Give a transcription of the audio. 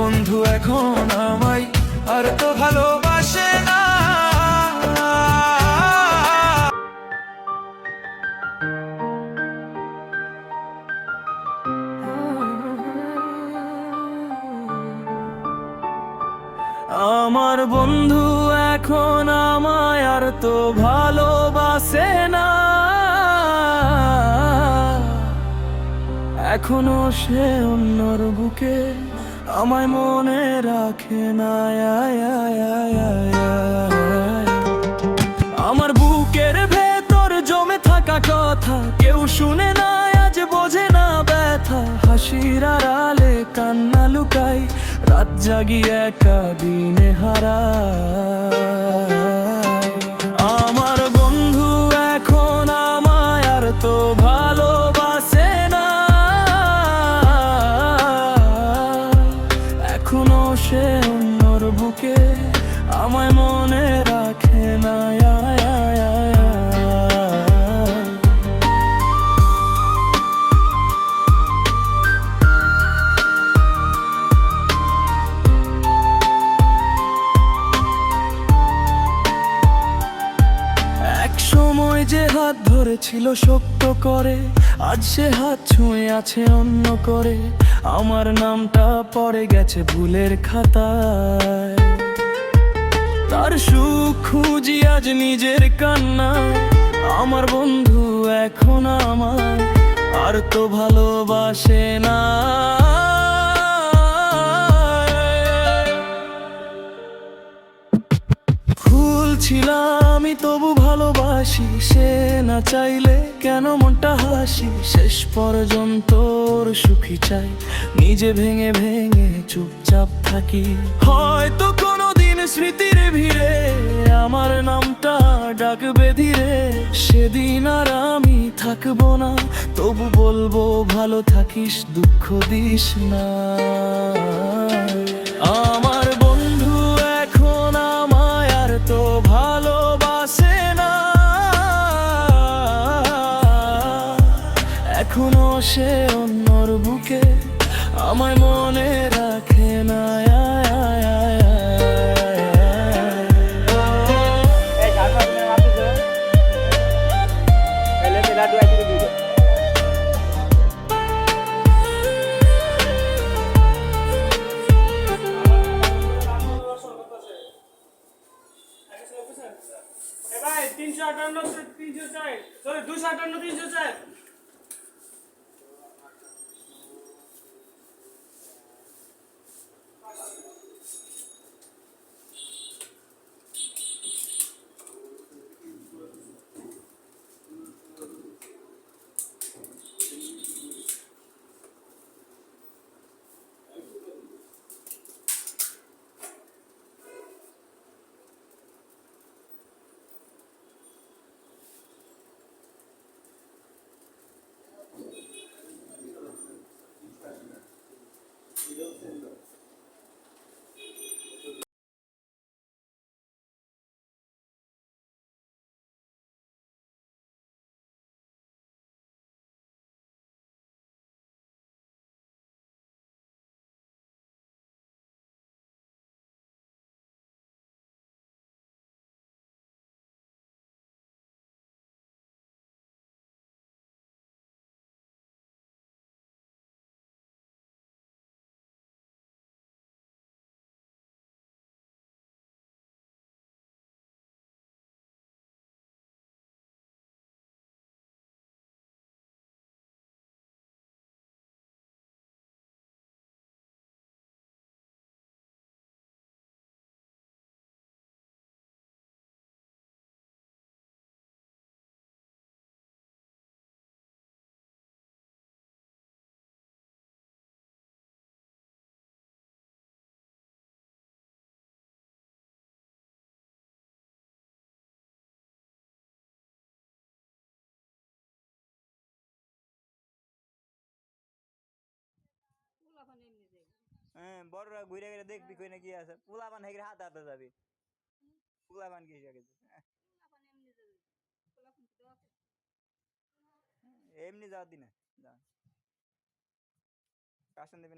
বন্ধু এখন আমায় আর তো ভালোবাসে না। আমার বন্ধু এখন আমায় আর তো ভালোবাসে না। এখনও সে অন্যর বুকে আমায় মনে রাখে না। আমার বুকের ভেতর জমে থাকা কথা কেউ শুনে না, আজ বোঝে না ব্যথা হাসির আড়ালে কান্না লুকাই, রাত জাগি একা দিনে হারাই ধরেছিল শক্ত করে, আজ সে হাত ছুঁয়ে আছে অন্য করে। আমার নামটা পড়ে গেছে ভুলের খাতায়। তার সুখ খুঁজি আজ নিজের কান্নায়। আমার বন্ধু এখন আমার আর তো ভালোবাসে না। ফুল ছিলাম আমি তবু ভালোবাসি, সে না চাইলে কেন মনটা হাসি? শেষ পর্যন্ত সুখী চাই, নিজে ভেঙে ভেঙে চুপচাপ থাকি। হয়তো কোনোদিন স্মৃতির ভিড়ে আমার নামটা ডাকবে ধীরে, সেদিন আর আমি থাকব না, তবু বলব ভালো থাকিস, দুঃখ দিস না। এখনও সে অন্যর বুকে, আমায় মনে রাখে না তিনশো আটান্ন, তিনশো চার সরি, দুশো আটান্ন, তিনশো চার হ্যাঁ বড়রা ঘুরে ঘুরে দেখবি কই না কি আছে। পোলাপান হেগরে হাতে হাতে যাবি। পোলাপান কি হিসাবে এমনি যাওয়ার দিনে। যা। কাশন দিবি না?